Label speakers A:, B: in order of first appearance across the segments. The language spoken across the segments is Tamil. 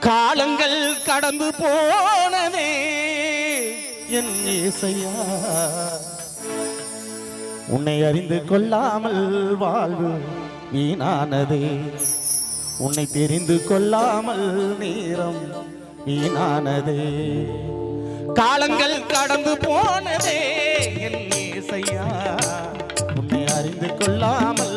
A: காலங்கள் கடந்து போனதே என் இசையா உன்னை அறிந்து கொள்ளாமல் வாழ்வு வீணானதே. உன்னை தெரிந்து கொள்ளாமல் நேரம் வீணானதே. காலங்கள் கடந்து போனதே என் இசையா உன்னை அறிந்து கொள்ளாமல்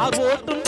A: ആ അങ്ങോട്ടും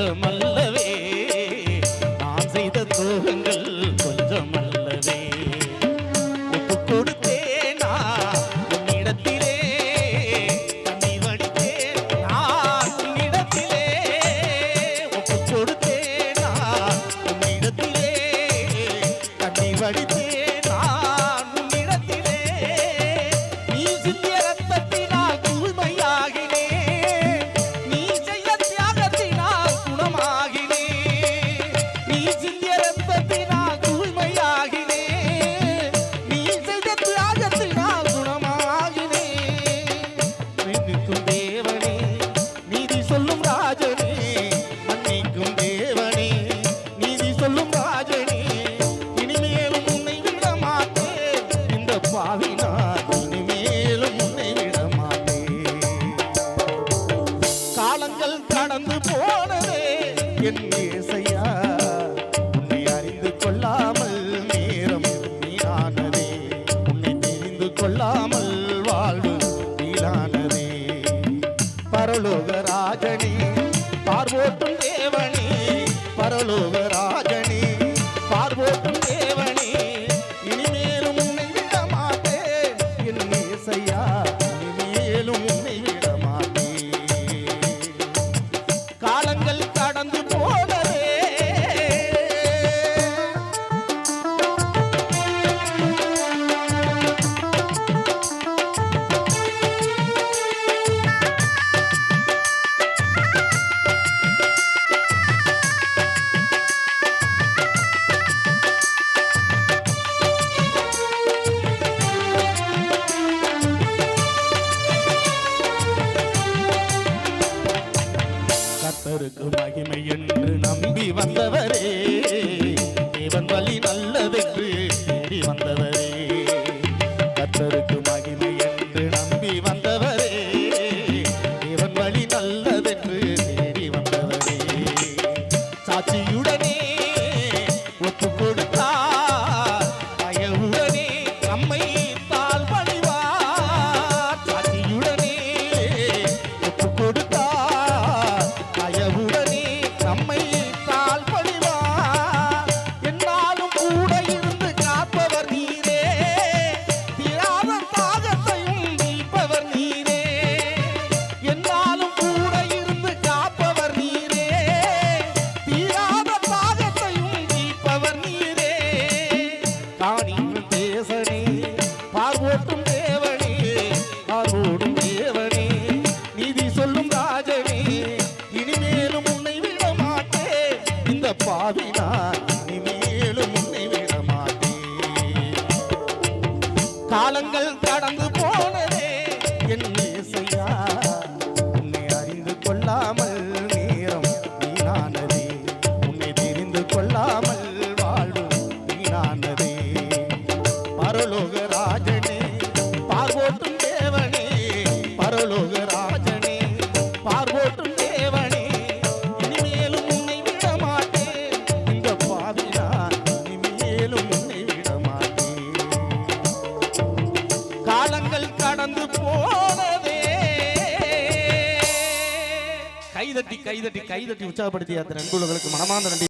A: கொஞ்சம் அல்லவே நான் செய்த துரோகங்கள் கொஞ்சம் அல்லவே ஒப்பு கொடுத்தேனா உன்னிடத்திலே. தன்னை நான் உன்னிடத்திலே. ஒப்பு கொடுத்தேனா உன்னிடத்திலே. தன்னை வடித்தேன் calle. அவருக்கு மகிமை என்று நம்பி வந்தவரே. காலங்கள் கடந்து போனதே என் இசையா உன்னை அறிந்து கொள்ளாமல் நேரம் வீணானதே. உன்னை தெரிந்து கொள்ளாமல் கைதட்டி கைதட்டி கைதட்டி உற்சாகப்படுத்திய அத்தனை நண்பர்களுக்கு மனமார்ந்த நன்றி.